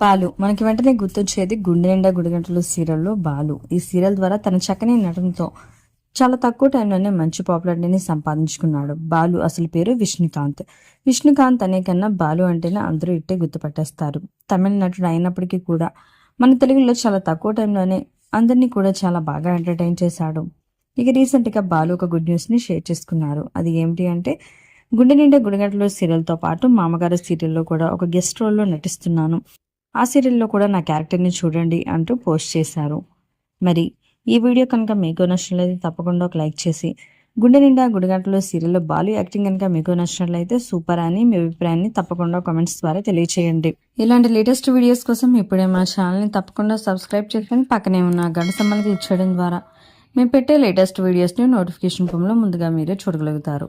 బాలు. మనకి వెంటనే గుర్తొచ్చేది గుండె నిండా గుడిగంటలు సీరియల్లో బాలు. ఈ సీరియల్ ద్వారా తన చక్కని నటనతో చాలా తక్కువ టైంలోనే మంచి పాపులారిటీని సంపాదించుకున్నాడు. బాలు అసలు పేరు విష్ణుకాంత్. విష్ణుకాంత్ అనే కన్నా బాలు అంటేనే అందరూ ఇట్టే గుర్తుపట్టేస్తారు. తమిళ నటుడు అయినప్పటికీ కూడా మన తెలుగులో చాలా తక్కువ టైంలోనే అందరినీ కూడా చాలా బాగా ఎంటర్టైన్ చేశాడు. ఇక రీసెంట్గా బాలు ఒక గుడ్ న్యూస్ని షేర్ చేసుకున్నారు. అది ఏమిటి అంటే గుండె నిండా గుడిగంటలు సీరియల్తో పాటు మామగారు సీరియల్లో కూడా ఒక గెస్ట్ రోల్లో నటిస్తున్నాను. ఆ సీరియల్లో కూడా నా క్యారెక్టర్ని చూడండి అంటూ పోస్ట్ చేశారు. మరి ఈ వీడియో కనుక మీకు నచ్చినట్లయితే తప్పకుండా ఒక లైక్ చేసి గుండె నిండా గుడిగంటలో సీరియల్లో బాలు యాక్టింగ్ కనుక మీకు నచ్చినట్లయితే సూపర్ అని మీ అభిప్రాయాన్ని తప్పకుండా కామెంట్స్ ద్వారా తెలియచేయండి. ఇలాంటి లేటెస్ట్ వీడియోస్ కోసం ఇప్పుడే మా ఛానల్ని తప్పకుండా సబ్స్క్రైబ్ చేసుకొని పక్కనే ఉన్న గంట సమ్మల్ని క్లిక్ చేయడం ద్వారా మేము పెట్టే లేటెస్ట్ వీడియోస్ని నోటిఫికేషన్ ఫామ్లో ముందుగా మీరే చూడగలుగుతారు.